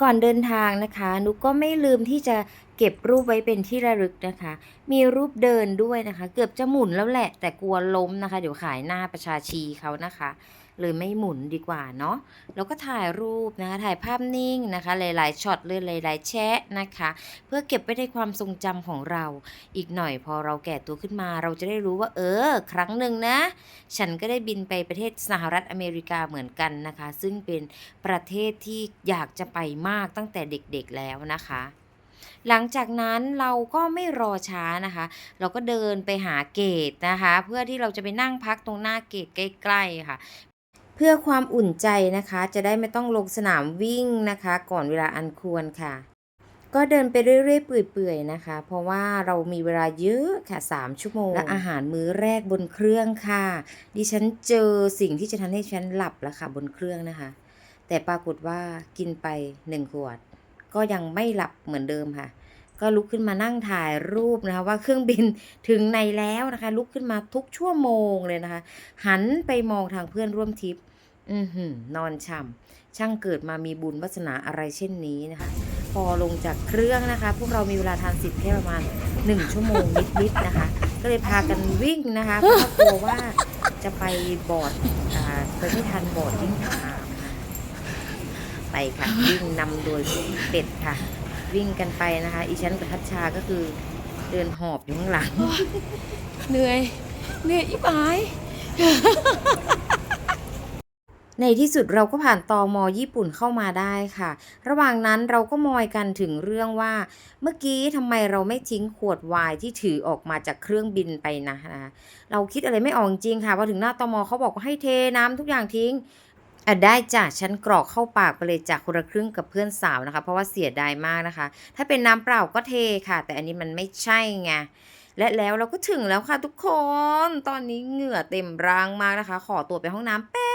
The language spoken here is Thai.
ก่อนเดินทางนะคะนุกก็ไม่ลืมที่จะเก็บรูปไว้เป็นที่ระลึกนะคะ มีรูปเดินด้วยนะคะ เกือบจะหมุนแล้วแหละ แต่กลัวล้มนะคะ เดี๋ยวขายหน้าประชาชีเขานะคะ เลยไม่หมุนดีกว่าเนาะแล้วก็ถ่ายรูปนะคะถ่ายภาพนิ่งนะคะ หลายๆช็อตเลยหลาย ๆ แชะนะคะ เพื่อเก็บไว้ในความทรงจำของเรา อีกหน่อยพอเราแก่ตัวขึ้นมาเราจะได้รู้ว่า เออ ครั้งหนึ่งนะ ฉันก็ได้บินไปประเทศสหรัฐอเมริกาเหมือนกันนะคะ ซึ่งเป็นประเทศที่อยากจะไปมากตั้งแต่เด็กๆแล้วนะคะหลังจากนั้นเราก็ไม่รอช้านะคะ เราก็เดินไปหาเกตนะคะ เพื่อที่เราจะไปนั่งพักตรงหน้าเกตใกล้ๆค่ะ เพื่อความอุ่นใจนะคะ จะได้ไม่ต้องลงสนามวิ่งนะคะ ก่อนเวลาอันควรค่ะ ก็เดินไปเรื่อยๆเปื่อยๆนะคะ เพราะว่าเรามีเวลาเยอะค่ะ 3 ชั่วโมง และอาหารมื้อแรกบนเครื่องค่ะ ดิฉันเจอสิ่งที่จะทำให้ฉันหลับแล้วค่ะบนเครื่องนะคะ แต่ปรากฏว่ากินไป 1 ขวด ก็ยังไม่หลับเหมือนเดิมค่ะ ก็ลุกขึ้นมานั่งถ่ายรูปนะคะว่าเครื่องบินถึงในแล้วนะคะ ลุกขึ้นมาทุกชั่วโมงเลยนะคะ หันไปมองทางเพื่อนร่วมทริป อือหือนอนช่ำช่างเกิดมามีบุญวาสนาอะไรเช่นนี้นะคะ พอลงจากเครื่องนะคะ พวกเรามีเวลาทานสิทธิ์แค่ประมาณ 1 ชั่วโมงนิดๆนะคะ ก็เลยพากันวิ่งนะคะเพราะว่ากลัวว่าจะไปบอร์ดอ่าไปไม่ทันบอร์ดวิ่งทางนะคะไปค่ะ วิ่งนำโดยเป็ดค่ะ วิ่งกันไปนะคะ อีฉันกับทัชชาก็คือเดินหอบอยู่ข้างหลัง เหนื่อย เหนื่อยอีบาย ในที่สุดเราก็ผ่านตอมอญี่ปุ่นเข้ามาได้ค่ะ ระหว่างนั้นเราก็มอยกันถึงเรื่องว่า เมื่อกี้ทำไมเราไม่ทิ้งขวดไวน์ที่ถือออกมาจากเครื่องบินไปนะนะเราคิดอะไรไม่ออกจริงค่ะพอถึงหน้าตอมอเขาบอกว่าให้เทน้ำทุกอย่างทิ้งอะได้จ้ะฉันกรอกเข้าปากไปเลยจากคนละครึ่งกับเพื่อนสาวนะคะ เพราะว่าเสียดายมากนะคะ ถ้าเป็นน้ำเปล่าก็เทค่ะ แต่อันนี้มันไม่ใช่ไงและแล้วเราก็ถึงแล้วค่ะทุกคน ตอนนี้เหงื่อเต็มร่างมากนะคะ ขอตัวไปห้องน้ำแป๊